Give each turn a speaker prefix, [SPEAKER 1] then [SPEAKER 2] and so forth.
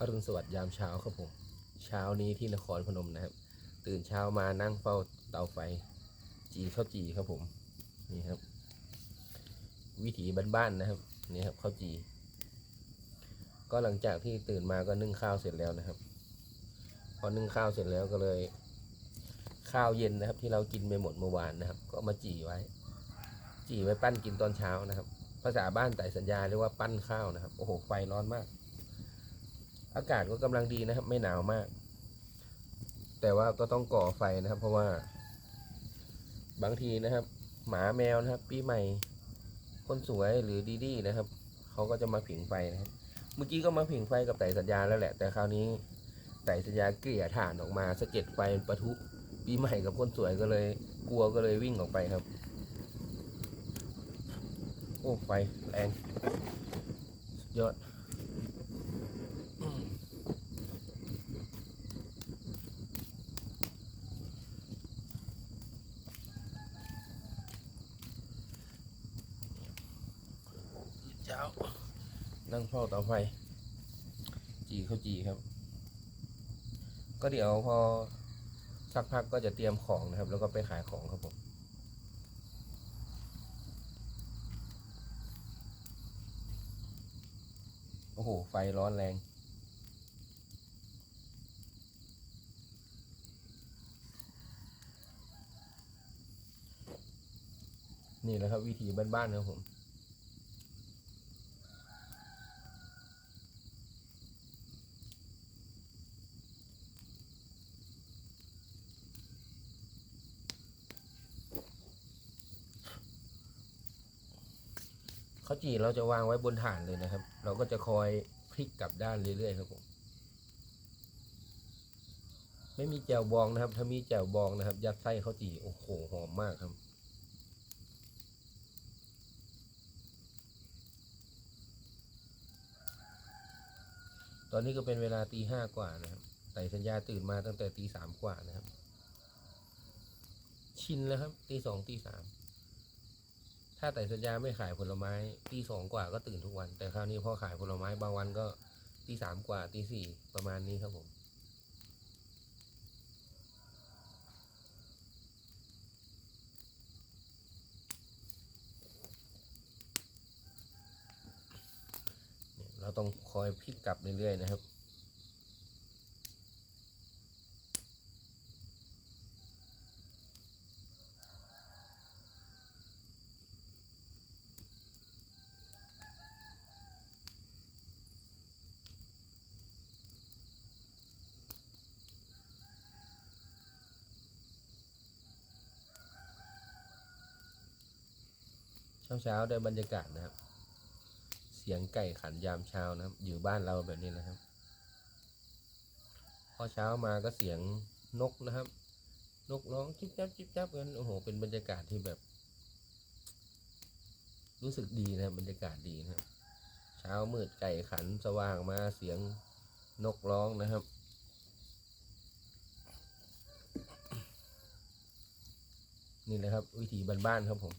[SPEAKER 1] อรุณสวัสดิ์ยามเช้าครับผม เช้านี้ที่นครพนมนะครับ ตื่นเช้ามานั่งเฝ้าเตาไฟ จีข้าวจีครับผม นี่ครับ วิถีบ้านๆนะครับ นี่ครับข้าวจี ก็หลังจากที่ตื่นมาก็นึ่งข้าวเสร็จแล้วนะครับ พอนึ่งข้าวเสร็จแล้วก็เลย ข้าวเย็นนะครับ ที่เรากินไปหมดเมื่อวานนะครับ ก็มาจีไว้ จีไว้ปั้นกินตอนเช้านะครับ ภาษาบ้านไต่สัญญาเรียกว่าปั้นข้าวนะครับ โอ้โห ไฟร้อนมาก อากาศก็กำลังดีนะครับ ไม่หนาวมาก แต่ว่าก็ต้องก่อไฟนะครับ เพราะว่า บางทีนะครับ หมาแมวนะครับ ปีใหม่ คนสวยหรือดีดีนะครับเขาก็จะมาผิงไฟนะครับ เมื่อกี้ก็มาผิงไฟกับไต่สัญญาแล้วแหละ แต่คราวนี้ไต่สัญญาเกลี่ยถ่านออกมาสะเก็ดไฟปะทุปีใหม่กับคนสวยก็เลย กลัวก็เลยวิ่งออกไปครับ โอ้ไฟแรงยอด เช้า นั่งเฝ้าเตาไฟ จีข้าวจีครับ ก็เดี๋ยวพอสักพักก็จะเตรียมของนะครับ แล้วก็ไปขายของครับผมโอ้โห ไฟร้อนแรงนี่แหละครับวิธีบ้านๆครับผม ข้าวจี่เราจะวางไว้บนถ่านเลยนะครับ เราก็จะคอยพลิกกลับด้านเรื่อยๆครับผมไม่มีแจ่วบองนะครับ ถ้ามีแจ่วบองนะครับ ยัดไส้ข้าวจี่โอ้โหหอมมากครับ ตอนนี้ก็เป็นเวลาตีห้ากว่านะครับไต่สัญญาตื่นมาตั้งแต่ตีสามกว่านะครับ ชินแล้วครับตีสองตีสาม ถ้าแต่สัญญาไม่ขายผลไม้ตีสองกว่าก็ตื่นทุกวัน แต่คราวนี้พอขายผลไม้บางวันก็ตีสามกว่าตีสี่ประมาณนี้ครับผมเนี่ยเราต้องคอยพลิกกลับเรื่อยๆนะครับ เช้าเช้าๆได้บรรยากาศนะครับ เสียงไก่ขันยามเช้านะครับ อยู่บ้านเราแบบนี้นะครับ พอเช้ามาก็เสียงนกนะครับ นกร้องจิ๊บจับจิ๊บจับกันโอ้โหเป็นบรรยากาศที่แบบ รู้สึกดีนะครับบรรยากาศดีนะครับ เช้ามืดไก่ขันสว่างมาเสียงนกร้องนะครับนี่แหละครับ วิถีบ้านๆครับผม